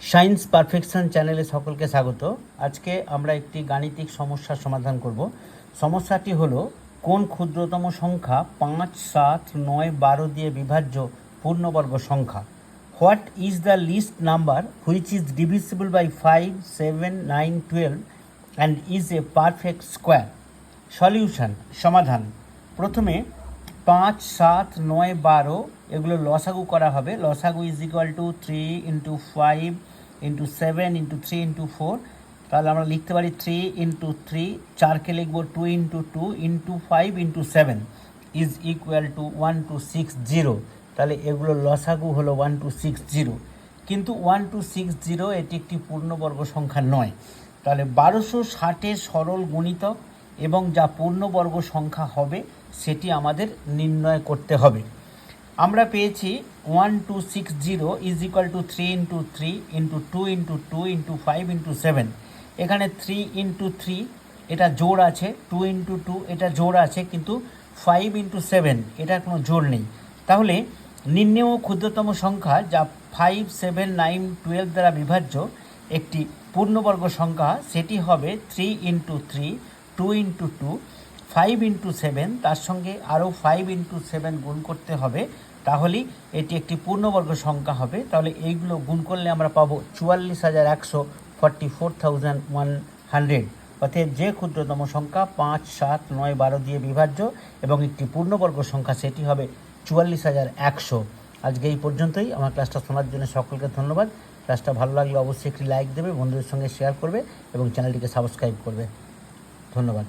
Science perfection চ্যানেলে সকলকে স্বাগত। আজকে আমরা একটি গাণিতিক সমস্যার সমাধান করব। সমস্যাটি হলো, কোন ক্ষুদ্রতম সংখ্যা পাঁচ, সাত, নয়, বারো দিয়ে বিভাজ্য পূর্ণবর্গ সংখ্যা? What is the least number which is divisible by five seven nine twelve and is a perfect square solution সমাধান। প্রথমে পাঁচ, সাত, নয়, বারো, এগুলো লসাগু করা হবে। লসাগু is equal to three into five into seven into three into four তাহলে আমরা লিখতে পারি থ্রি ইন্টু থ্রি চারকে লিখব two into two into five into seven is equal to one two six zero তাহলে এগুলো লসাগু হলো ওয়ান টু সিক্স জিরো কিন্তু ওয়ান টু সিক্স জিরো এটি একটি পূর্ণবর্গ সংখ্যা নয়। তাহলে বারোশো ষাটের সরল গুণিতক এবং যা পূর্ণবর্গ সংখ্যা হবে, সেটি আমাদের নির্ণয় করতে হবে। আমরা পেয়েছি one two six zero is equal to three into three into two into two into five into seven এখানে থ্রি ইন্টু থ্রি এটা জোর আছে টু ইন্টু টু এটা জোর আছে, কিন্তু ফাইভ ইন্টু সেভেন এটার কোনো জোর নেই। তাহলে নিম্নেয় ক্ষুদ্রতম সংখ্যা যা ফাইভ সেভেন নাইন টুয়েলভ দ্বারা বিভাজ্য একটি পূর্ণবর্গ সংখ্যা, সেটি হবে three into three two into two five into seven তার সঙ্গে আরও ফাইভ ইন্টু সেভেন গুণ করতে হবে। তাহলেই এটি একটি পূর্ণবর্গ সংখ্যা হবে। তাহলে এইগুলো গুণ করলে আমরা পাবো চুয়াল্লিশ হাজার একশো forty four thousand one hundred. অর্থাৎ যে ক্ষুদ্রতম সংখ্যা পাঁচ, সাত, নয়, বারো দিয়ে বিভাজ্য এবং একটি পূর্ণবর্গ সংখ্যা, সেটি হবে চুয়াল্লিশ হাজার একশো। আজকে এই পর্যন্তই। আমার ক্লাসটা শোনার জন্য সকলকে ধন্যবাদ। ক্লাসটা ভালো লাগলে অবশ্যই একটি লাইক দেবে, বন্ধুদের সঙ্গে শেয়ার করবে এবং চ্যানেলটিকে সাবস্ক্রাইব করবে। ধন্যবাদ।